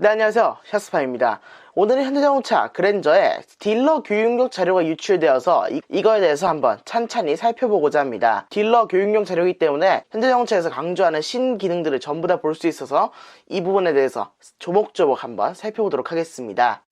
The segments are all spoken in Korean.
네, 안녕하세요. 샤스파입니다. 오늘은 현대자동차 그랜저의 딜러 교육용 자료가 유출되어서 이, 거에 대해서 한번 찬찬히 살펴보고자 합니다. 딜러 교육용 자료이기 때문에 현대자동차에서 강조하는 신기능들을 전부 다 볼 수 있어서 이 부분에 대해서 조목조목 한번 살펴보도록 하겠습니다.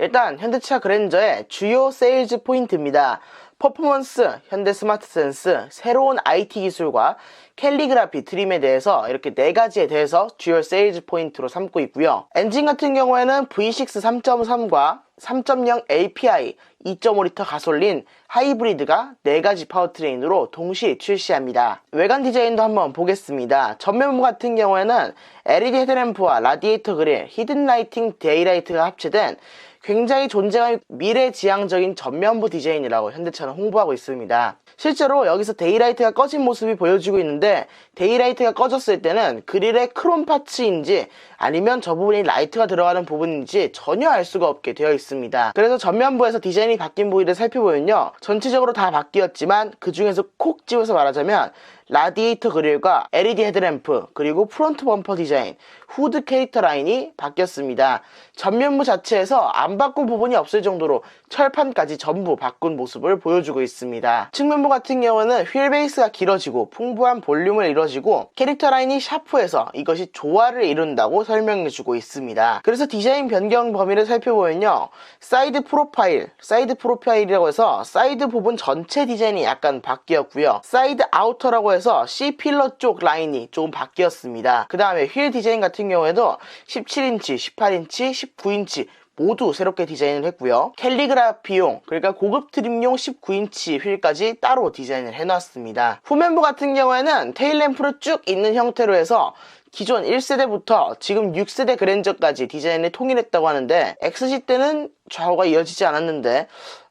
일단 현대차 그랜저의 주요 세일즈 포인트입니다. 퍼포먼스, 현대 스마트 센스, 새로운 IT 기술과 캘리그라피 트림에 대해서 이렇게 네 가지에 대해서 주요 세일즈 포인트로 삼고 있고요. 엔진 같은 경우에는 V6 3.3과 3.0 API, 2.5리터 가솔린, 하이브리드가 4가지 파워트레인으로 동시 출시합니다. 외관 디자인도 한번 보겠습니다. 전면부 같은 경우에는 LED 헤드램프와 라디에이터 그릴, 히든 라이팅, 데이라이트가 합체된 굉장히 존재감이 미래지향적인 전면부 디자인이라고 현대차는 홍보하고 있습니다. 실제로 여기서 데이라이트가 꺼진 모습이 보여지고 있는데 데이라이트가 꺼졌을 때는 그릴의 크롬 파츠인지 아니면 저 부분이 라이트가 들어가는 부분인지 전혀 알 수가 없게 되어 있습니다. 그래서 전면부에서 디자인이 바뀐 부위를 살펴보면요. 전체적으로 다 바뀌었지만 그 중에서 콕 집어서 말하자면 라디에이터 그릴과 LED 헤드램프 그리고 프론트 범퍼 디자인 후드 캐릭터 라인이 바뀌었습니다. 전면부 자체에서 안 바꾼 부분이 없을 정도로 철판까지 전부 바꾼 모습을 보여주고 있습니다. 측면부 같은 경우는 휠 베이스가 길어지고 풍부한 볼륨을 이뤄지고 캐릭터 라인이 샤프해서 이것이 조화를 이룬다고 설명해주고 있습니다. 그래서 디자인 변경 범위를 살펴보면요. 사이드 프로파일, 사이드 프로파일이라고 해서 사이드 부분 전체 디자인이 약간 바뀌었고요. 사이드 아우터라고 해서 C 필러 쪽 라인이 조금 바뀌었습니다. 그 다음에 휠 디자인 같은 경우에도 17인치, 18인치, 19인치 모두 새롭게 디자인을 했고요. 캘리그라피용, 그러니까 고급 트림용 19인치 휠까지 따로 디자인을 해놨습니다. 후면부 같은 경우에는 테일램프를 쭉 있는 형태로 해서 기존 1세대부터 지금 6세대 그랜저까지 디자인을 통일했다고 하는데 XC 때는 좌우가 이어지지 않았는데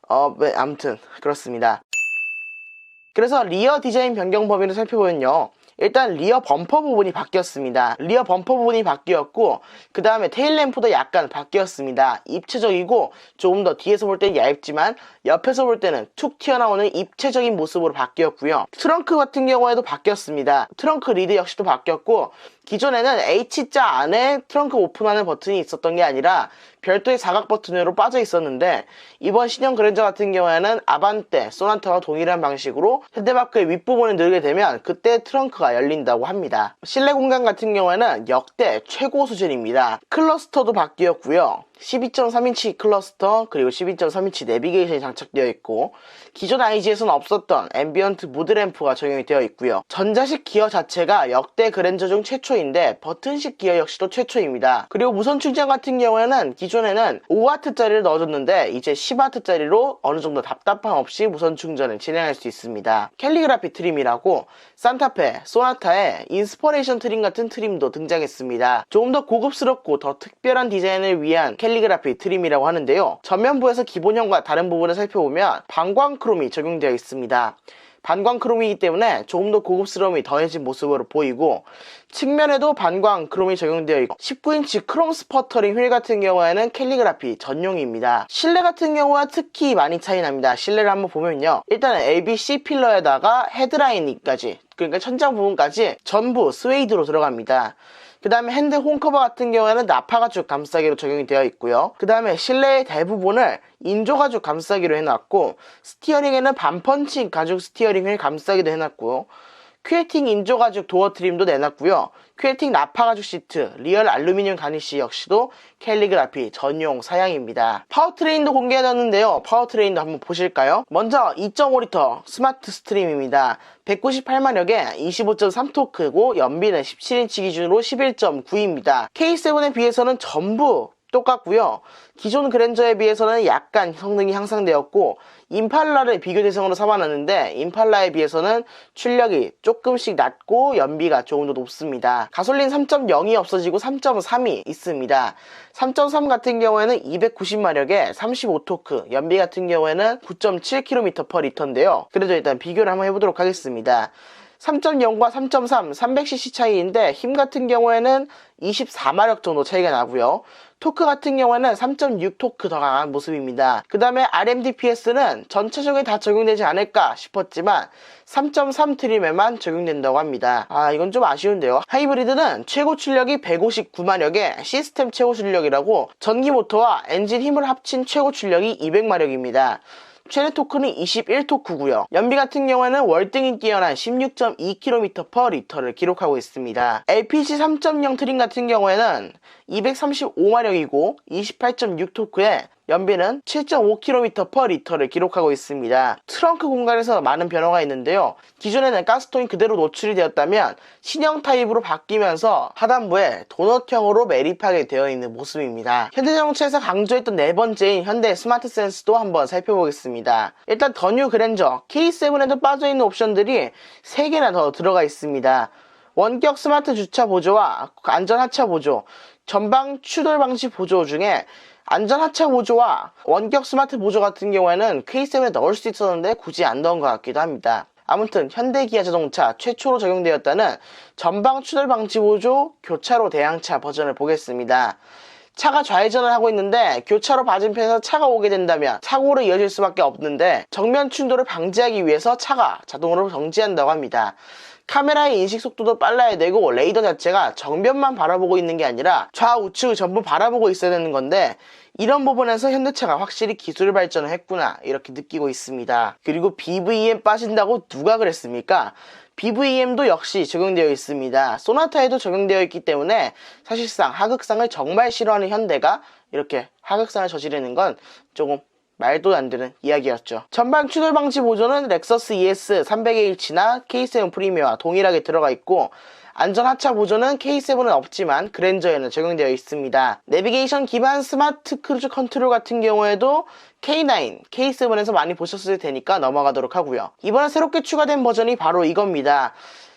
어, 네, 아무튼 그렇습니다. 그래서 리어 디자인 변경 범위를 살펴보면요. 일단 리어 범퍼 부분이 바뀌었습니다. 리어 범퍼 부분이 바뀌었고 그 다음에 테일 램프도 약간 바뀌었습니다. 입체적이고 조금 더 뒤에서 볼 때는 얇지만 옆에서 볼 때는 툭 튀어나오는 입체적인 모습으로 바뀌었고요. 트렁크 같은 경우에도 바뀌었습니다. 트렁크 리드 역시도 바뀌었고 기존에는 H자 안에 트렁크 오픈하는 버튼이 있었던 게 아니라 별도의 사각 버튼으로 빠져 있었는데 이번 신형 그랜저 같은 경우에는 아반떼, 소나타와 동일한 방식으로 헤드마크의 윗부분을 늘게 되면 그때 트렁크가 열린다고 합니다. 실내 공간 같은 경우에는 역대 최고 수준입니다. 클러스터도 바뀌었고요. 12.3인치 클러스터 그리고 12.3인치 내비게이션이 장착되어 있고 기존 IG에서는 없었던 앰비언트 무드램프가 적용이 되어 있고요. 전자식 기어 자체가 역대 그랜저 중 최초 인데 버튼식 기어 역시도 최초입니다. 그리고 무선 충전 같은 경우에는 기존에는 5W짜리를 넣어줬는데 이제 10W짜리로 어느 정도 답답함 없이 무선 충전을 진행할 수 있습니다. 캘리그라피 트림이라고 산타페, 소나타의 인스퍼레이션 트림 같은 트림도 등장했습니다. 조금 더 고급스럽고 더 특별한 디자인을 위한 캘리그라피 트림이라고 하는데요. 전면부에서 기본형과 다른 부분을 살펴보면 방광 크롬이 적용되어 있습니다. 반광 크롬이기 때문에 조금 더 고급스러움이 더해진 모습으로 보이고 측면에도 반광 크롬이 적용되어 있고 19인치 크롬 스퍼터링 휠 같은 경우에는 캘리그라피 전용입니다. 실내 같은 경우와 특히 많이 차이 납니다. 실내를 한번 보면요. 일단은 ABC 필러에다가 헤드라인까지 그러니까 천장 부분까지 전부 스웨이드로 들어갑니다. 그 다음에 핸드 홈커버 같은 경우에는 나파가죽 감싸기로 적용이 되어 있고요. 그 다음에 실내의 대부분을 인조가죽 감싸기로 해놨고 스티어링에는 반펀칭 가죽 스티어링을 감싸기도 해놨고요. 큐에팅 인조 가죽 도어 트림도 내놨고요. 큐에팅 나파 가죽 시트, 리얼 알루미늄 가니쉬 역시도 캘리그라피 전용 사양입니다. 파워트레인도 공개해놨는데요. 파워트레인도 한번 보실까요? 먼저 2.5리터 스마트 스트림입니다. 198마력에 25.3토크고 연비는 17인치 기준으로 11.9입니다. K7에 비해서는 전부 똑같고요. 기존 그랜저에 비해서는 약간 성능이 향상되었고 임팔라를 비교 대상으로 삼아놨는데 임팔라에 비해서는 출력이 조금씩 낮고 연비가 조금 더 높습니다. 가솔린 3.0이 없어지고 3.3이 있습니다. 3.3 같은 경우에는 290마력에 35토크, 연비 같은 경우에는 9.7km/L인데요. 그래도 일단 비교를 한번 해보도록 하겠습니다. 3.0과 3.3, 300cc 차이인데 힘 같은 경우에는 24마력 정도 차이가 나고요. 토크 같은 경우에는 3.6 토크 더 강한 모습입니다. 그 다음에 RMDPS는 전체적으로 다 적용되지 않을까 싶었지만 3.3 트림에만 적용된다고 합니다. 아 이건 좀 아쉬운데요. 하이브리드는 최고 출력이 159마력에 시스템 최고 출력이라고 전기 모터와 엔진 힘을 합친 최고 출력이 200마력입니다. 최대 토크는 21토크고요. 연비 같은 경우에는 월등히 뛰어난 16.2km/L를 기록하고 있습니다. LPG 3.0 트림 같은 경우에는 235마력이고 28.6토크에 연비는 7.5km/L를 기록하고 있습니다. 트렁크 공간에서 많은 변화가 있는데요. 기존에는 가스통이 그대로 노출이 되었다면 신형 타입으로 바뀌면서 하단부에 도넛형으로 매립하게 되어 있는 모습입니다. 현대자동차에서 강조했던 네 번째인 현대 스마트 센스도 한번 살펴보겠습니다. 일단 더 뉴 그랜저 K7에도 빠져있는 옵션들이 3개나 더 들어가 있습니다. 원격 스마트 주차 보조와 안전 하차 보조, 전방 추돌 방지 보조 중에 안전 하차 보조와 원격 스마트 보조 같은 경우에는 K7에 넣을 수 있었는데 굳이 안 넣은 것 같기도 합니다. 아무튼 현대 기아 자동차 최초로 적용되었다는 전방 추돌 방지 보조 교차로 대항차 버전을 보겠습니다. 차가 좌회전을 하고 있는데 교차로 맞은편에서 차가 오게 된다면 사고로 이어질 수밖에 없는데 정면 충돌을 방지하기 위해서 차가 자동으로 정지한다고 합니다. 카메라의 인식 속도도 빨라야 되고 레이더 자체가 정면만 바라보고 있는 게 아니라 좌우측 전부 바라보고 있어야 되는 건데 이런 부분에서 현대차가 확실히 기술 발전을 했구나 이렇게 느끼고 있습니다. 그리고 BVM 빠진다고 누가 그랬습니까? BVM도 역시 적용되어 있습니다. 소나타에도 적용되어 있기 때문에 사실상 하극상을 정말 싫어하는 현대가 이렇게 하극상을 저지르는 건 조금 말도 안 되는 이야기였죠. 전방 추돌 방지 보조는 렉서스 ES 300H나 K7 프리미어와 동일하게 들어가 있고 안전 하차 보조는 K7은 없지만 그랜저에는 적용되어 있습니다. 내비게이션 기반 스마트 크루즈 컨트롤 같은 경우에도 K9, K7에서 많이 보셨을 테니까 넘어가도록 하고요. 이번에 새롭게 추가된 버전이 바로 이겁니다.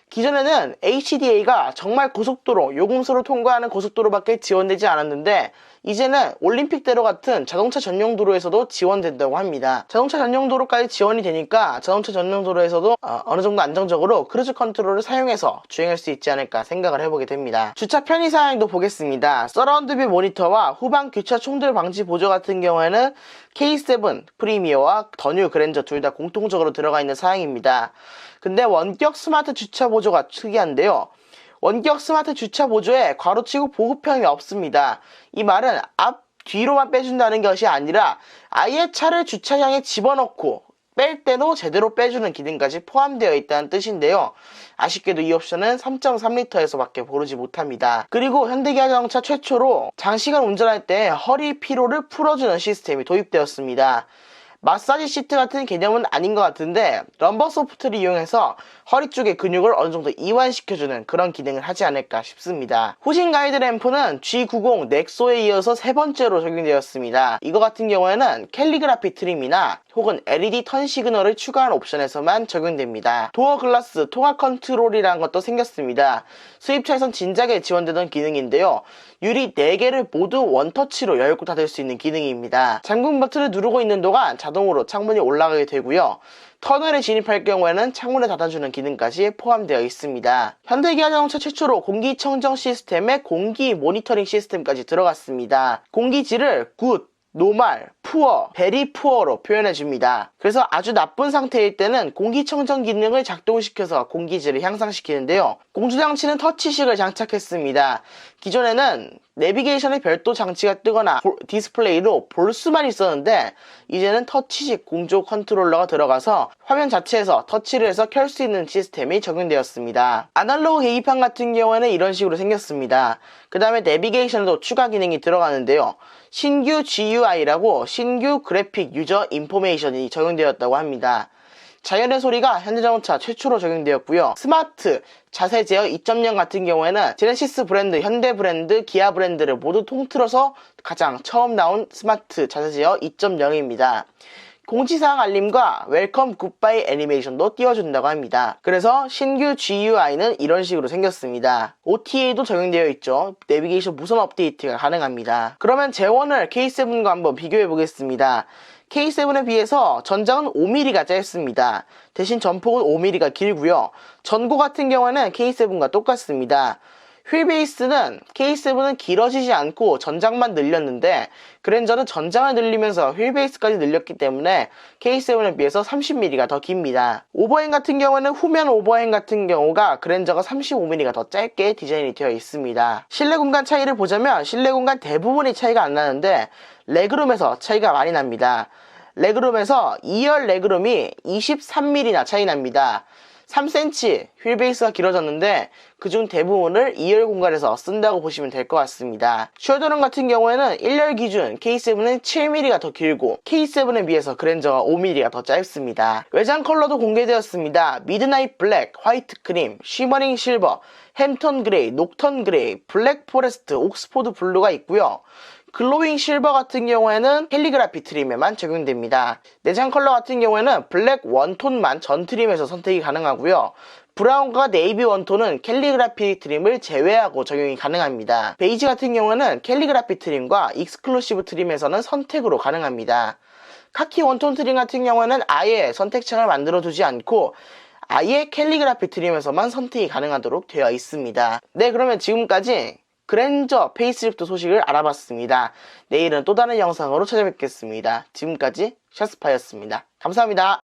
기존에는 HDA가 정말 고속도로, 요금소를 통과하는 고속도로밖에 지원되지 않았는데 이제는 올림픽대로 같은 자동차 전용 도로에서도 지원된다고 합니다. 자동차 전용 도로까지 지원이 되니까 자동차 전용 도로에서도 어, 느 정도 안정적으로 크루즈 컨트롤을 사용해서 주행할 수 있지 않을까 생각을 해보게 됩니다. 주차 편의 사양도 보겠습니다. 서라운드 뷰 모니터와 후방 교차 총들 방지 보조 같은 경우에는 K7 프리미어와 더뉴 그랜저 둘 다 공통적으로 들어가 있는 사양입니다. 근데 원격 스마트 주차 보조가 특이한데요. 원격 스마트 주차 보조에 괄호치고 보급형이 없습니다. 이 말은 앞 뒤로만 빼준다는 것이 아니라 아예 차를 주차장에 집어넣고 뺄 때도 제대로 빼주는 기능까지 포함되어 있다는 뜻인데요. 아쉽게도 이 옵션은 3.3L에서밖에 고르지 못합니다. 그리고 현대기아 자동차 최초로 장시간 운전할 때 허리 피로를 풀어주는 시스템이 도입되었습니다. 마사지 시트 같은 개념은 아닌 것 같은데 럼버 소프트를 이용해서 허리 쪽의 근육을 어느 정도 이완시켜주는 그런 기능을 하지 않을까 싶습니다. 후진 가이드 램프는 G90 넥소에 이어서 세 번째로 적용되었습니다. 이거 같은 경우에는 캘리그라피 트림이나 혹은 LED 턴 시그널을 추가한 옵션에서만 적용됩니다. 도어 글라스 통화 컨트롤이라는 것도 생겼습니다. 수입차에선 진작에 지원되던 기능인데요. 유리 4개를 모두 원터치로 열고 닫을 수 있는 기능입니다. 잠금 버튼을 누르고 있는 동안 자동으로 창문이 올라가게 되고요. 터널에 진입할 경우에는 창문을 닫아주는 기능까지 포함되어 있습니다. 현대기아 자동차 최초로 공기청정 시스템에 공기 모니터링 시스템까지 들어갔습니다. 공기질을 굿, 노말, 푸어, 베리 푸어로 표현해 줍니다. 그래서 아주 나쁜 상태일 때는 공기청정 기능을 작동시켜서 공기질을 향상시키는데요. 공조장치는 터치식을 장착했습니다. 기존에는 내비게이션에 별도 장치가 뜨거나 디스플레이로 볼 수만 있었는데 이제는 터치식 공조 컨트롤러가 들어가서 화면 자체에서 터치를 해서 켤 수 있는 시스템이 적용되었습니다. 아날로그 계기판 같은 경우에는 이런 식으로 생겼습니다. 그 다음에 내비게이션에도 추가 기능이 들어가는데요. 신규 GUI라고 신규 그래픽 유저 인포메이션이 적용되었다고 합니다. 자연의 소리가 현대자동차 최초로 적용되었고요. 스마트, 자세 제어 2.0 같은 경우에는 제네시스 브랜드, 현대 브랜드, 기아 브랜드를 모두 통틀어서 가장 처음 나온 스마트 자세 제어 2.0입니다. 공지사항 알림과 웰컴 굿바이 애니메이션도 띄워준다고 합니다. 그래서 신규 GUI는 이런 식으로 생겼습니다. OTA도 적용되어 있죠. 내비게이션 무선 업데이트가 가능합니다. 그러면 재원을 K7과 한번 비교해 보겠습니다. K7에 비해서 전장은 5mm가 짧습니다. 대신 전폭은 5mm가 길고요. 전고 같은 경우에는 K7과 똑같습니다. 휠베이스는 K7은 길어지지 않고 전장만 늘렸는데 그랜저는 전장을 늘리면서 휠베이스까지 늘렸기 때문에 K7에 비해서 30mm가 더 깁니다. 오버행 같은 경우는 후면 오버행 같은 경우가 그랜저가 35mm가 더 짧게 디자인이 되어 있습니다. 실내 공간 차이를 보자면 실내 공간 대부분이 차이가 안 나는데 레그룸에서 차이가 많이 납니다. 레그룸에서 2열 레그룸이 23mm나 차이 납니다. 3cm 휠 베이스가 길어졌는데 그중 대부분을 2열 공간에서 쓴다고 보시면 될 것 같습니다. 숄더룸 같은 경우에는 1열 기준 K7은 7mm가 더 길고 K7에 비해서 그랜저가 5mm가 더 짧습니다. 외장 컬러도 공개되었습니다. 미드나잇 블랙, 화이트 크림, 쉬머링 실버, 햄턴 그레이, 녹턴 그레이, 블랙 포레스트, 옥스포드 블루가 있고요. 글로잉 실버 같은 경우에는 캘리그라피 트림에만 적용됩니다. 내장 컬러 같은 경우에는 블랙 원톤만 전 트림에서 선택이 가능하고요. 브라운과 네이비 원톤은 캘리그라피 트림을 제외하고 적용이 가능합니다. 베이지 같은 경우는 캘리그라피 트림과 익스클루시브 트림에서는 선택으로 가능합니다. 카키 원톤 트림 같은 경우는 아예 선택창을 만들어 두지 않고 아예 캘리그라피 트림에서만 선택이 가능하도록 되어 있습니다. 네, 그러면 지금까지 그랜저 페이스리프트 소식을 알아봤습니다. 내일은 또 다른 영상으로 찾아뵙겠습니다. 지금까지 샤스파였습니다. 감사합니다.